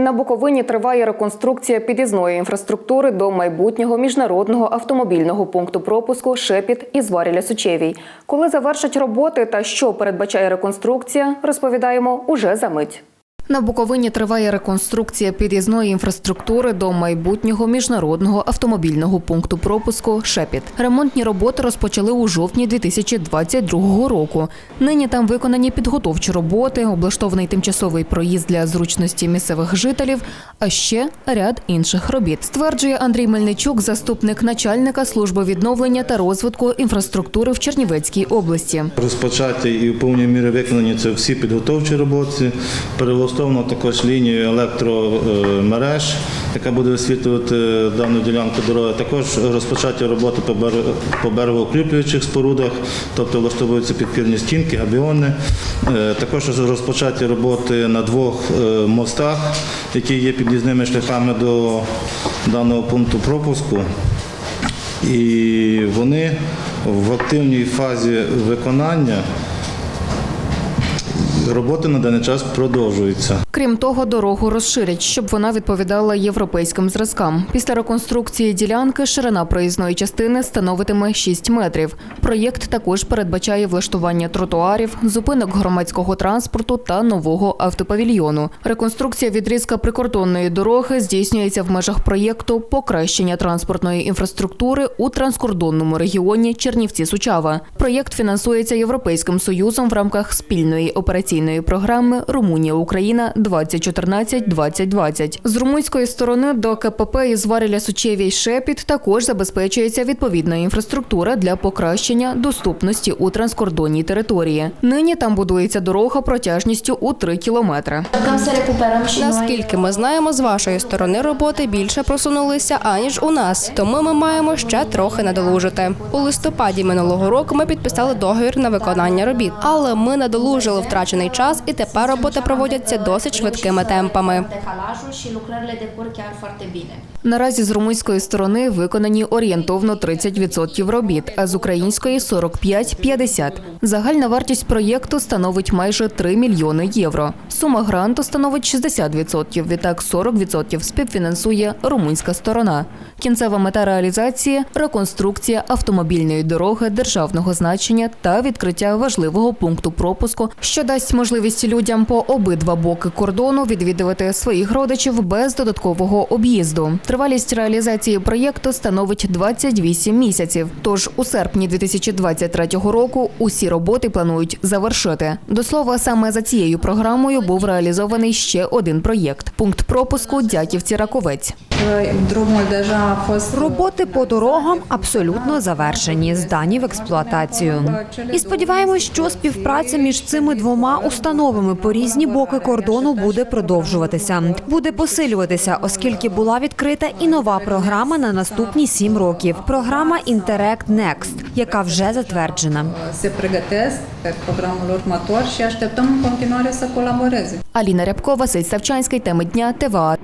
На Буковині триває реконструкція під'їзної інфраструктури до майбутнього міжнародного автомобільного пункту пропуску Шепіт із Варіля Сучевій. Коли завершать роботи та що передбачає реконструкція, розповідаємо уже за мить. На Буковині триває реконструкція під'їзної інфраструктури до майбутнього міжнародного автомобільного пункту пропуску Шепіт. Ремонтні роботи розпочали у жовтні 2022 року. Нині там виконані підготовчі роботи, облаштований тимчасовий проїзд для зручності місцевих жителів, а ще ряд інших робіт. Стверджує Андрій Мельничук, заступник начальника служби відновлення та розвитку інфраструктури в Чернівецькій області. Розпочаті і в повній мірі виконані це всі підготовчі роботи. Перелаштовано також лінію електромереж, яка буде освітлювати дану ділянку дороги. Також розпочаті роботи по бере- берегоукріплюючих спорудах, тобто влаштовуються підпірні стінки, габіони. Е, Також розпочаті роботи на двох е, мостах, які є під'їзними шляхами до даного пункту пропуску. І вони в активній фазі виконання. Роботи на даний час продовжуються. Крім того, дорогу розширять, щоб вона відповідала європейським зразкам. Після реконструкції ділянки ширина проїзної частини становитиме 6 метрів. Проєкт також передбачає влаштування тротуарів, зупинок громадського транспорту та нового автопавільйону. Реконструкція відрізка прикордонної дороги здійснюється в межах проєкту покращення транспортної інфраструктури у транскордонному регіоні Чернівці-Сучава. Проєкт фінансується Європейським союзом в рамках спільної операційної програми Румунія Україна 2014-2020. З румунської сторони до КПП із Вареля Сучевій Шепіт також забезпечується відповідна інфраструктура для покращення доступності у транскордонній території. Нині там будується дорога протяжністю у 3 кілометри. Наскільки ми знаємо, з вашої сторони роботи більше просунулися аніж у нас, тому ми маємо ще трохи надолужити. У листопаді минулого року ми підписали договір на виконання робіт, але ми надолужили втрачений час, і тепер роботи проводяться досить швидкими темпами. Наразі з румунської сторони виконані орієнтовно 30% робіт, а з української 45-50. Загальна вартість проєкту становить майже 3 мільйони євро. Сума гранту становить 60%, відтак 40% співфінансує румунська сторона. Кінцева мета реалізації реконструкція автомобільної дороги державного значення та відкриття важливого пункту пропуску, що дасть можливість людям по обидва боки кордону відвідувати своїх родичів без додаткового об'їзду. Тривалість реалізації проєкту становить 28 місяців. Тож у серпні 2023 року усі роботи планують завершити. До слова, саме за цією програмою був реалізований ще один проєкт пункт пропуску Дяківці Раковець. Роботи по дорогам абсолютно завершені, здані в експлуатацію. І сподіваємось, що співпраця між цими двома установами по різні боки кордону буде продовжуватися, буде посилюватися, оскільки була відкрита і нова програма на наступні сім років. Програма Interact Next, яка вже затверджена. următor și așteptăm în continuare să colaboreze. Аліна Рябко, Василь Савчанський, теми дня, ТВА.